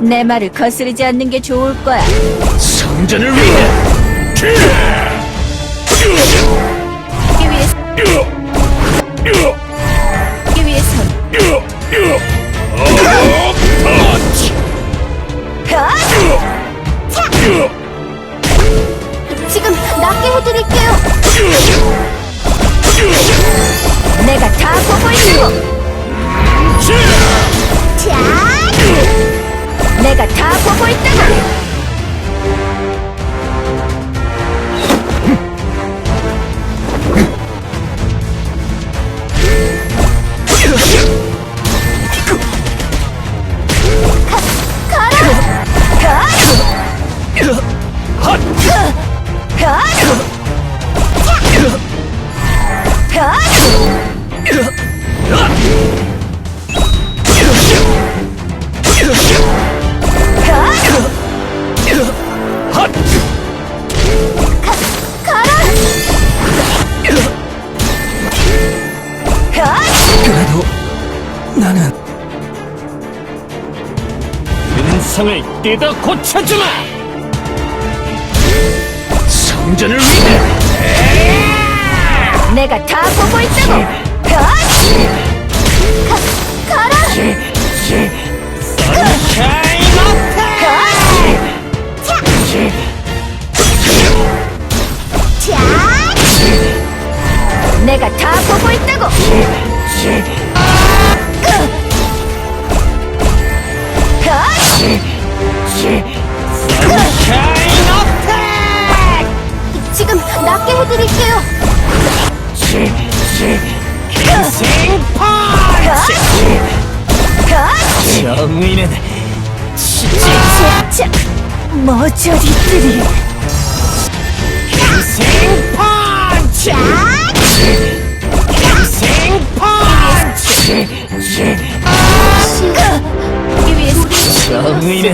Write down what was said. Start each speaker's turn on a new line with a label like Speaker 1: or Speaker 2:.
Speaker 1: 내 말을 거스르지 않는 게 좋을 거야.
Speaker 2: 성전을 위해
Speaker 1: 하기 위해서, 하기 위해서. 지금 낫게 해드릴게요. 내가 다 보고 있고.
Speaker 2: 나는 윤상을 뜯어 고쳐주마! 성전을 위해!
Speaker 1: 내가 다 보고 있다고. 가라.
Speaker 2: 선샤인
Speaker 1: 내가 다 보고 있다고. 낫게 해드릴게요.
Speaker 2: 정의는
Speaker 1: 자, 머저리들이.
Speaker 2: 생펀치 생펀치
Speaker 1: 위해서.
Speaker 2: 정의는